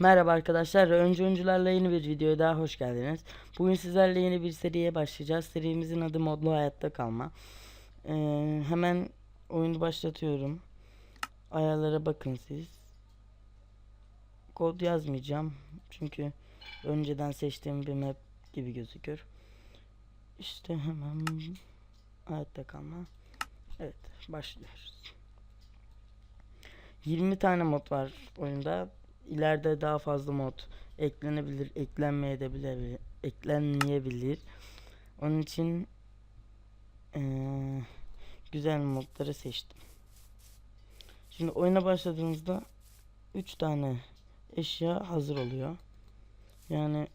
Merhaba arkadaşlar, Öncü Öncülerle yeni bir videoya daha hoş geldiniz. Bugün sizlerle yeni bir seriye başlayacağız. Serimizin adı Modlu Hayatta Kalma. Ee, hemen oyunu başlatıyorum. Ayarlara bakın siz. Kod yazmayacağım. Çünkü önceden seçtiğim bir map gibi gözükür. İşte hemen hayatta kalma. Evet, başlıyoruz. 20 tane mod var oyunda. İleride daha fazla mod eklenebilir, eklenmeyebilir, eklenmeyebilir. Onun için eee, güzel modları seçtim. Şimdi oyuna başladığınızda 3 tane eşya hazır oluyor. Yani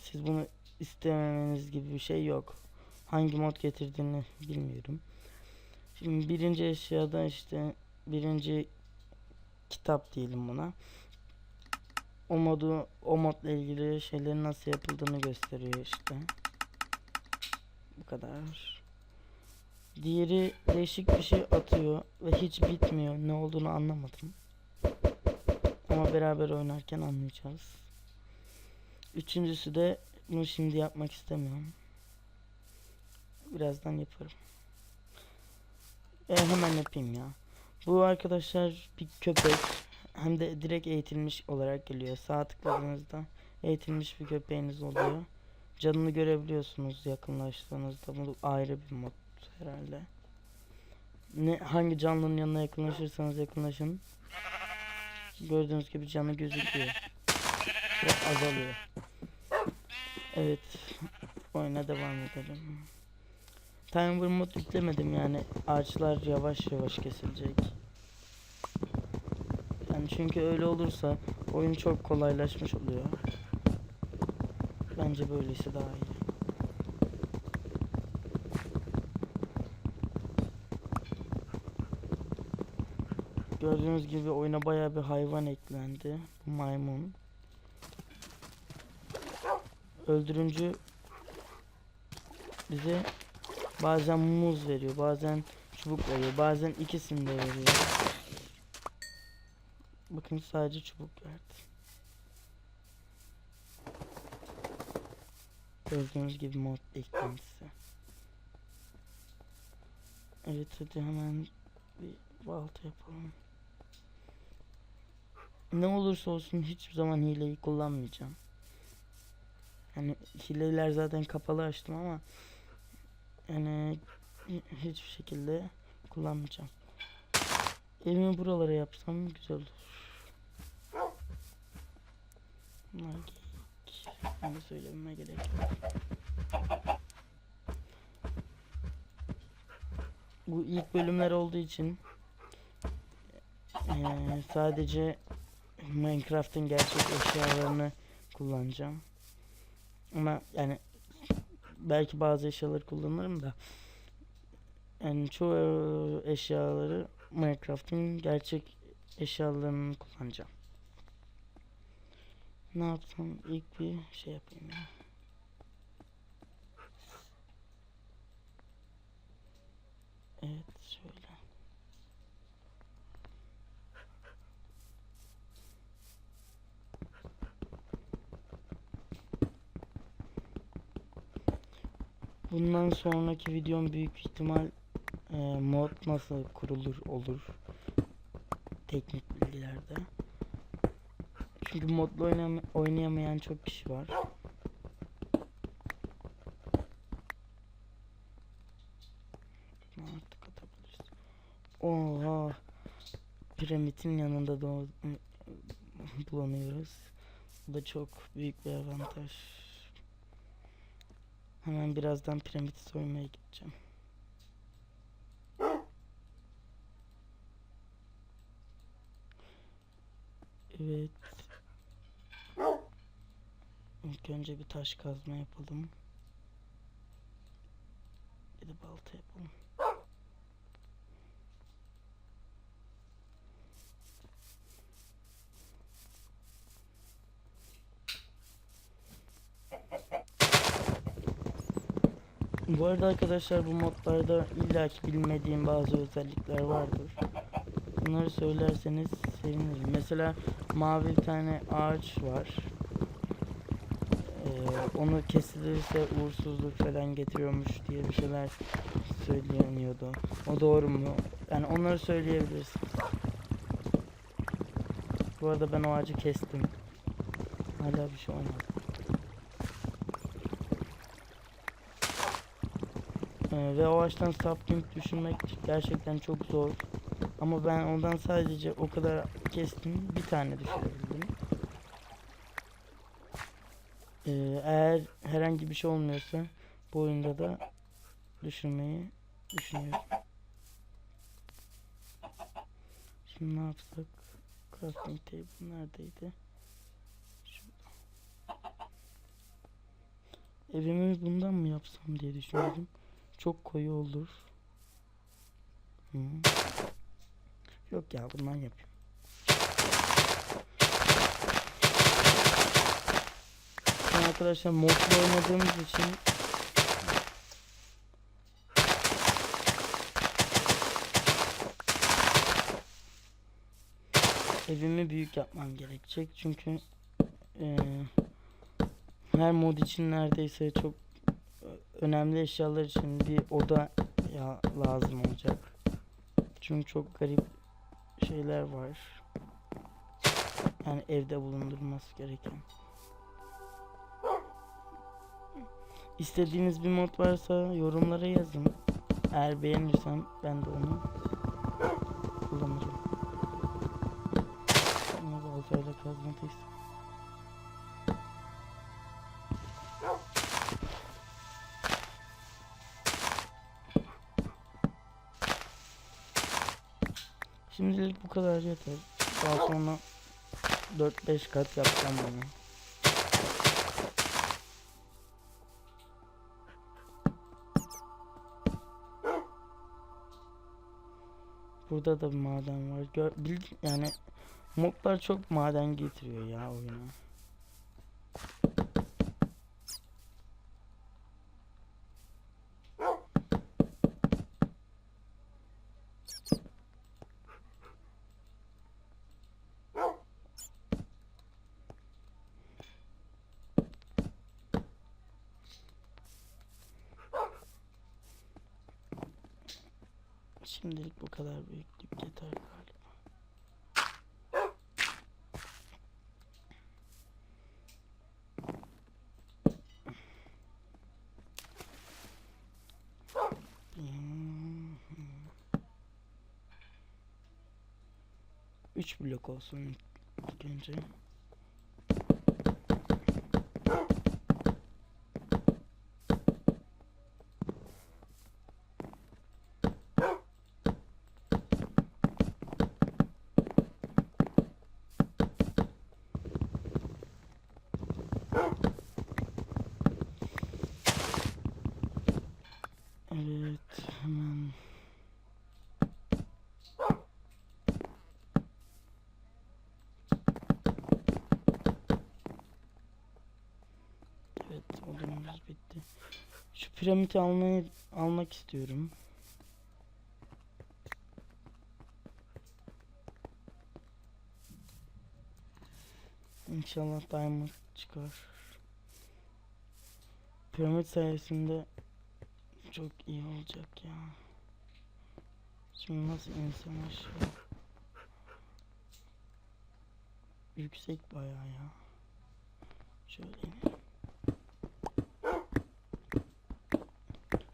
siz bunu istememeniz gibi bir şey yok. Hangi mod getirdiğini bilmiyorum. Şimdi birinci eşyada işte birinci kitap diyelim buna. O modu o modla ilgili şeylerin nasıl yapıldığını gösteriyor işte. Bu kadar. Diğeri değişik bir şey atıyor ve hiç bitmiyor. Ne olduğunu anlamadım. Ama beraber oynarken anlayacağız. Üçüncüsü de bunu şimdi yapmak istemiyorum. Birazdan yaparım. E, hemen yapayım ya. Bu arkadaşlar bir köpek. Hem de direkt eğitilmiş olarak geliyor. Sağ tıkladığınızda eğitilmiş bir köpeğiniz oluyor. Canını görebiliyorsunuz yakınlaştığınızda. Bu ayrı bir mod herhalde. Ne hangi canlının yanına yakınlaşırsanız yakınlaşın. Gördüğünüz gibi canı gözüküyor. Ve azalıyor. Evet. Oyuna devam edelim. Timer mod yüklemedim yani ağaçlar yavaş yavaş kesilecek. Yani çünkü öyle olursa oyun çok kolaylaşmış oluyor. Bence böylesi daha iyi. Gördüğünüz gibi oyuna baya bir hayvan eklendi. Maymun. Öldürüncü bize bazen muz veriyor, bazen çubuk veriyor, bazen ikisini de veriyor. Bakın sadece çubuk verdi. Gördüğünüz gibi mod eklentisi. Evet hadi hemen bir balta yapalım. Ne olursa olsun hiçbir zaman hileyi kullanmayacağım. Yani hileler zaten kapalı açtım ama yani hi- hiçbir şekilde kullanmayacağım. Evimi buralara yapsam güzel olur. Geyik. Onu söylememe gerek yok. Bu ilk bölümler olduğu için eee, sadece Minecraft'ın gerçek eşyalarını kullanacağım. Ama yani belki bazı eşyaları kullanırım da yani çoğu eşyaları Minecraft'ın gerçek eşyalarını kullanacağım. Ne yapsam ilk bir şey yapayım ya. Evet şöyle. Bundan sonraki videom büyük ihtimal e, mod nasıl kurulur olur teknik bilgilerde. Çünkü modlu oynam oynayamayan çok kişi var. Artık atabiliriz. Oha. Piramidin yanında da bulanıyoruz. Bu da çok büyük bir avantaj. Hemen birazdan piramit soymaya gideceğim. Evet. İlk önce bir taş kazma yapalım. Bir de balta yapalım. Bu arada arkadaşlar bu modlarda illaki bilmediğim bazı özellikler vardır. Bunları söylerseniz sevinirim. Mesela mavi bir tane ağaç var. Onu kesilirse uğursuzluk falan getiriyormuş diye bir şeyler söyleniyordu. O doğru mu? Yani onları söyleyebilirsin. Bu arada ben o ağacı kestim. Hala bir şey olmadı. Ee, ve o ağaçtan sapling düşünmek gerçekten çok zor. Ama ben ondan sadece o kadar kestim. Bir tane düşürebildim. Ee, eğer herhangi bir şey olmuyorsa bu oyunda da düşürmeyi düşünüyorum. Şimdi ne yapsak? Crafting table neredeydi? Evimi bundan mı yapsam diye düşünüyorum. Çok koyu olur. Hı. Yok ya bundan yapayım. Şimdi arkadaşlar modlu oynadığımız için evimi büyük yapmam gerekecek çünkü eee, her mod için neredeyse çok önemli eşyalar için bir oda ya lazım olacak. Çünkü çok garip şeyler var. Yani evde bulundurulması gereken. İstediğiniz bir mod varsa yorumlara yazın. Eğer beğenirsem ben de onu kullanırım. Ama baltayla kazmadıysa. Şimdilik bu kadar yeter. Daha sonra 4-5 kat yapacağım bunu. Burada da maden var. Gör, bil, yani moblar çok maden getiriyor ya oyuna. Şimdilik bu kadar büyüklük yeter galiba. Hmm. Üç blok olsun ilk, önce. Evet, hemen. Evet, odunumuz bitti. Şu piramidi almayı almak istiyorum. İnşallah diamond çıkar. Piramit sayesinde çok iyi olacak ya. Şimdi nasıl insem aşağı? Yüksek bayağı ya. Şöyle inelim.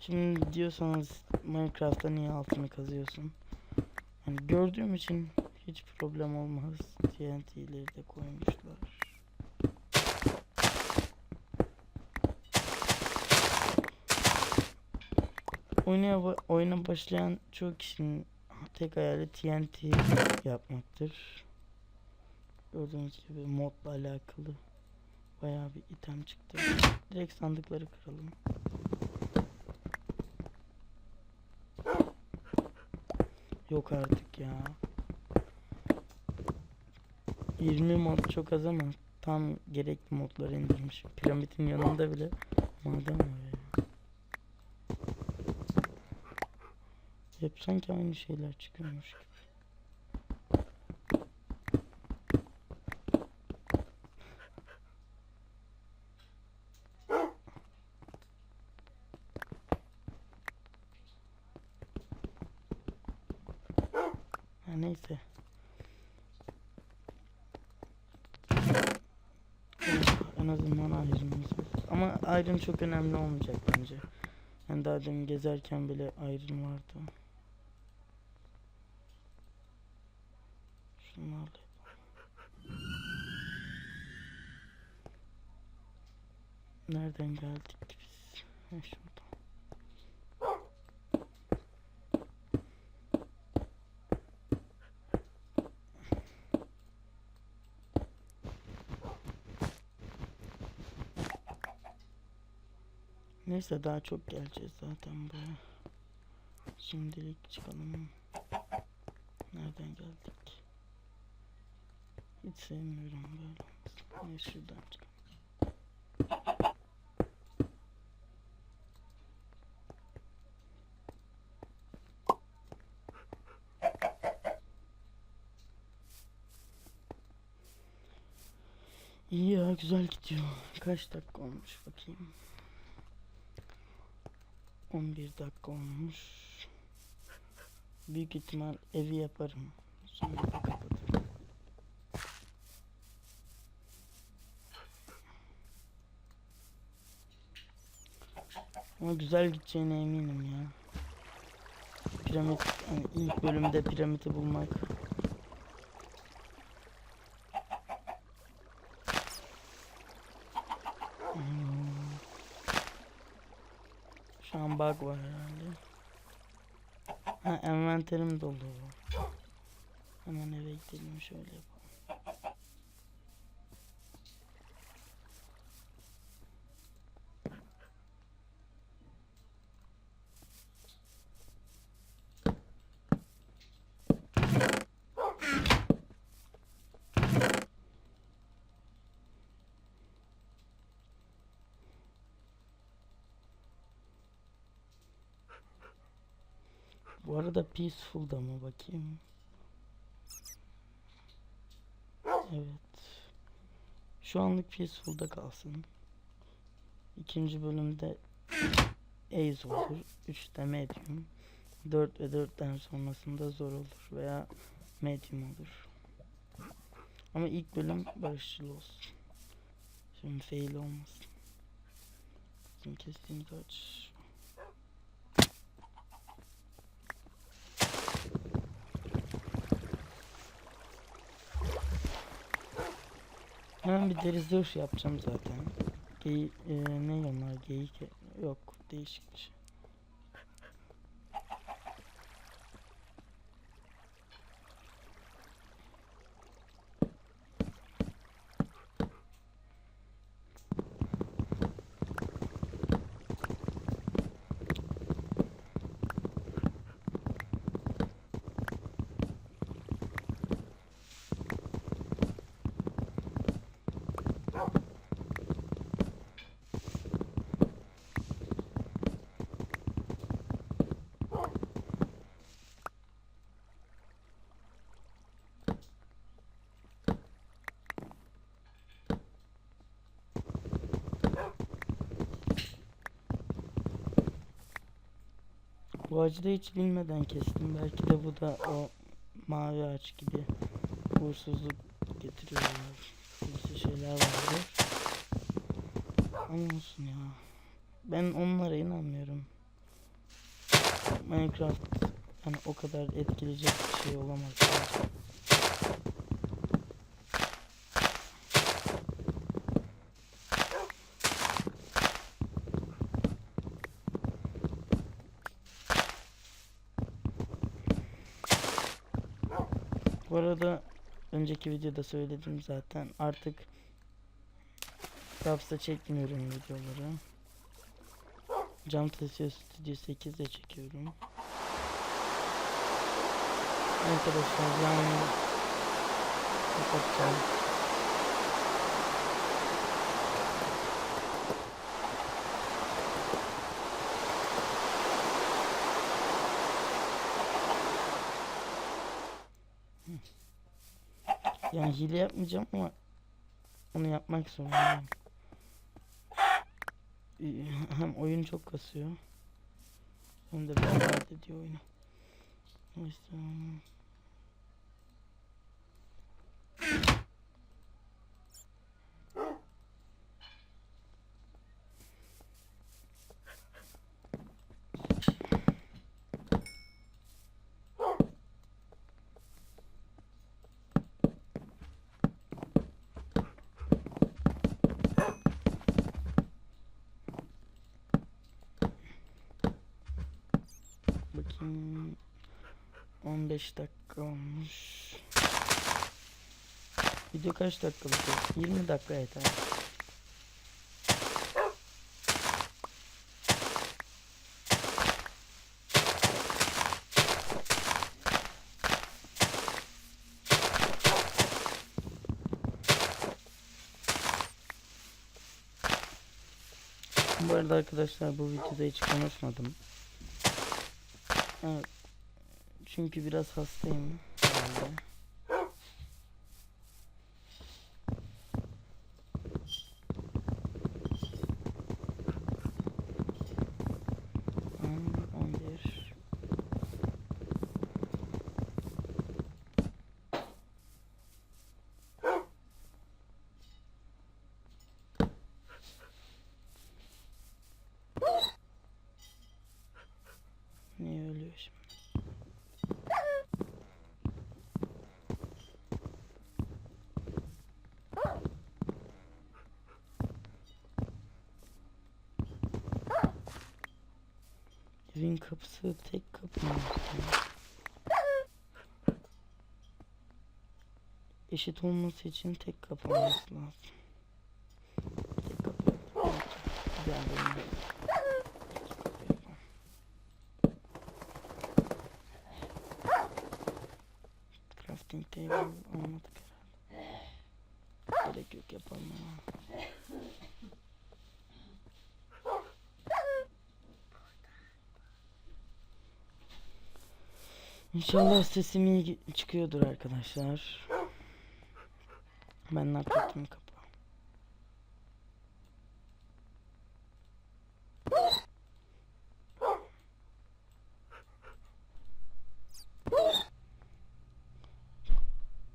Şimdi diyorsanız Minecraft'ta niye altını kazıyorsun? Yani gördüğüm için hiç problem olmaz. TNT'leri de koymuşlar. Oyuna, oyuna başlayan çoğu kişinin tek hayali TNT yapmaktır. Gördüğünüz gibi modla alakalı bayağı bir item çıktı. Direkt sandıkları kıralım. Yok artık ya. 20 mod çok az ama tam gerekli modları indirmiş. Piramidin yanında bile maden var ya. Hep sanki aynı şeyler çıkıyormuş gibi. Neyse. En azından ayrımımız var. Ama ayrım çok önemli olmayacak bence. Yani daha demin gezerken bile ayrım vardı. Şunlarla Nereden geldik biz? Ha, şuradan. Neyse daha çok geleceğiz zaten buraya. Şimdilik çıkalım. Nereden geldik? Hiç sevmiyorum böyle. Neyse şuradan çıkalım. İyi ya güzel gidiyor. Kaç dakika olmuş bakayım. 11 dakika olmuş. Büyük ihtimal evi yaparım. Sonra da kapatırım. Ama güzel gideceğine eminim ya. Piramit, yani ilk bölümde piramidi bulmak. Hmm. Şu an bug var herhalde. Ha envanterim dolu. Hemen eve gidelim şöyle yapalım. Bu arada peaceful'da mı bakayım? Evet. Şu anlık peaceful'da kalsın. İkinci bölümde ace olur. Üçte medium. 4 ve 4'ten sonrasında zor olur veya medium olur. Ama ilk bölüm barışçıl olsun. Şimdi fail olmasın. Bizim kestiğimiz aç. Hemen bir deri zırh yapacağım zaten. Gey e, ne onlar geyik yok değişik bir şey. Bu ağacı da hiç bilmeden kestim. Belki de bu da o mavi ağaç gibi uğursuzluk getiriyorlar. Birisi şeyler vardı. Ama olsun ya. Ben onlara inanmıyorum. Minecraft hani o kadar etkileyecek bir şey olamaz. bence. Bu arada önceki videoda söyledim zaten artık Raps'ta çekmiyorum videoları. Cam Tasio Studio 8'de çekiyorum. Arkadaşlar yani kapatacağım. Yani hile yapmayacağım ama onu yapmak zorundayım. Hem oyun çok kasıyor. Hem de berbat ediyor oyunu. Neyse. 15 dakika olmuş. Video kaç dakikalık olsun? 20 dakika yeter. Bu arada arkadaşlar bu videoda hiç konuşmadım. Evet. Çünkü biraz hastayım. Hmm, 11. Niye ölüyor şimdi? Evin kapısı tek kapı? Eşit olması için tek kapı lazım. Tek kapı. Güzel. Crafting table almadık herhalde. Gerek yok yapalım. İnşallah sesim iyi çıkıyordur arkadaşlar. Ben naklettim kapı.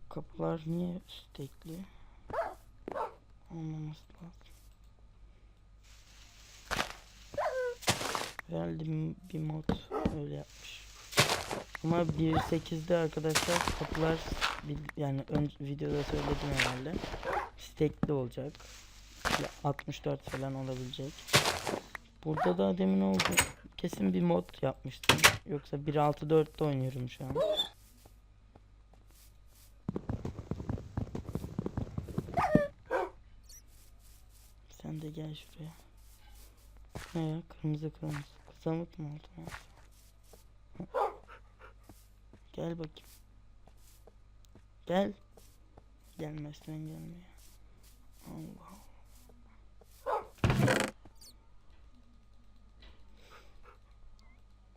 Kapılar niye üstekli? Olmaması lazım. Herhalde bir mod öyle yapmış. Ama 1.8'de arkadaşlar kapılar yani ön videoda söyledim herhalde. Stekli olacak. Ya 64 falan olabilecek. Burada da demin oldu. Kesin bir mod yapmıştım. Yoksa 1.6.4'te oynuyorum şu an. Sen de gel şuraya. Ne ya kırmızı kırmızı. Kızamık mı oldu? Gel bakayım. Gel. Gelmezsen gelmiyor. Allah.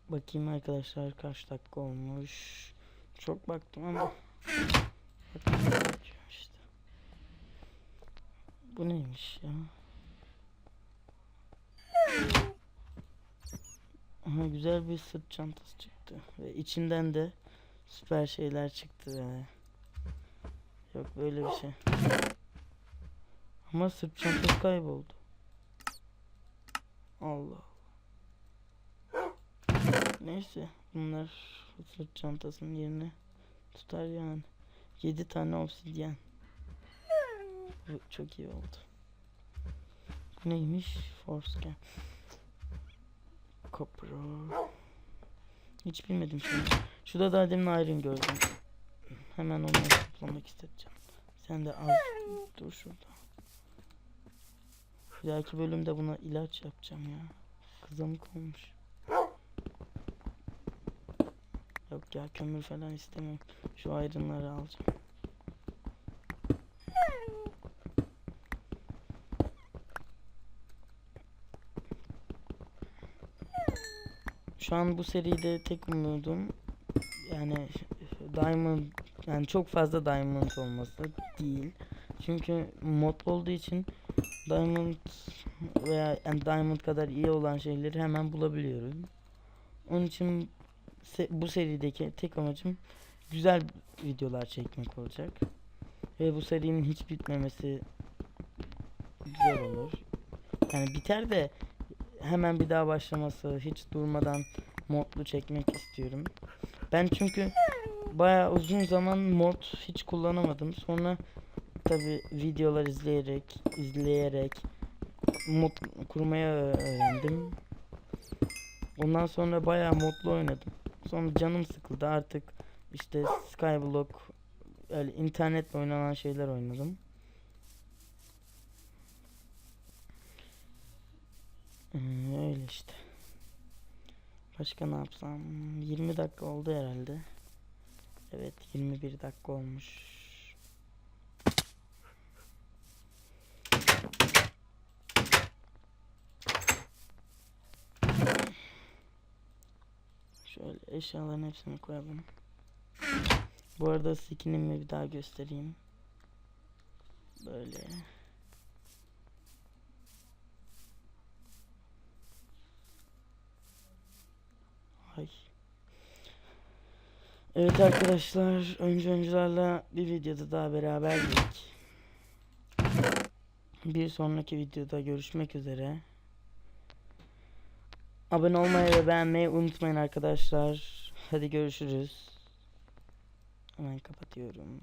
Bakayım arkadaşlar kaç dakika olmuş. Çok baktım ama. İşte. Bu neymiş ya? Aha, güzel bir sırt çantası çıktı. Ve içinden de süper şeyler çıktı yani. Yok böyle bir şey. Ama sırt çantası kayboldu. Allah. Neyse bunlar sırt çantasının yerini tutar yani. 7 tane obsidyen. Bu çok iyi oldu. Neymiş? Forescan. Kopro. Hiç bilmedim şimdi. Şurada daha demin Iron gördüm. Hemen onu toplamak isteyeceğim. Sen de az dur şurada. Dahaki bölümde buna ilaç yapacağım ya. Kızamık olmuş. Yok ya kömür falan istemiyorum. Şu ayrınları alacağım. Şu an bu seride tek umudum yani diamond yani çok fazla diamond olması değil. Çünkü mod olduğu için diamond veya yani diamond kadar iyi olan şeyleri hemen bulabiliyorum. Onun için se- bu serideki tek amacım güzel videolar çekmek olacak. Ve bu serinin hiç bitmemesi güzel olur. Yani biter de hemen bir daha başlaması, hiç durmadan modlu çekmek istiyorum. Ben çünkü bayağı uzun zaman mod hiç kullanamadım. Sonra tabi videolar izleyerek, izleyerek mod kurmaya öğrendim. Ondan sonra bayağı modlu oynadım. Sonra canım sıkıldı artık işte Skyblock öyle internetle oynanan şeyler oynadım. Ee, öyle işte. Başka ne yapsam? 20 dakika oldu herhalde. Evet 21 dakika olmuş. Şöyle eşyaların hepsini koyalım. Bu arada skinimi bir daha göstereyim. Böyle. Evet arkadaşlar, önce öncülerle bir videoda daha beraberdik. Bir sonraki videoda görüşmek üzere. Abone olmayı ve beğenmeyi unutmayın arkadaşlar. Hadi görüşürüz. Hemen kapatıyorum.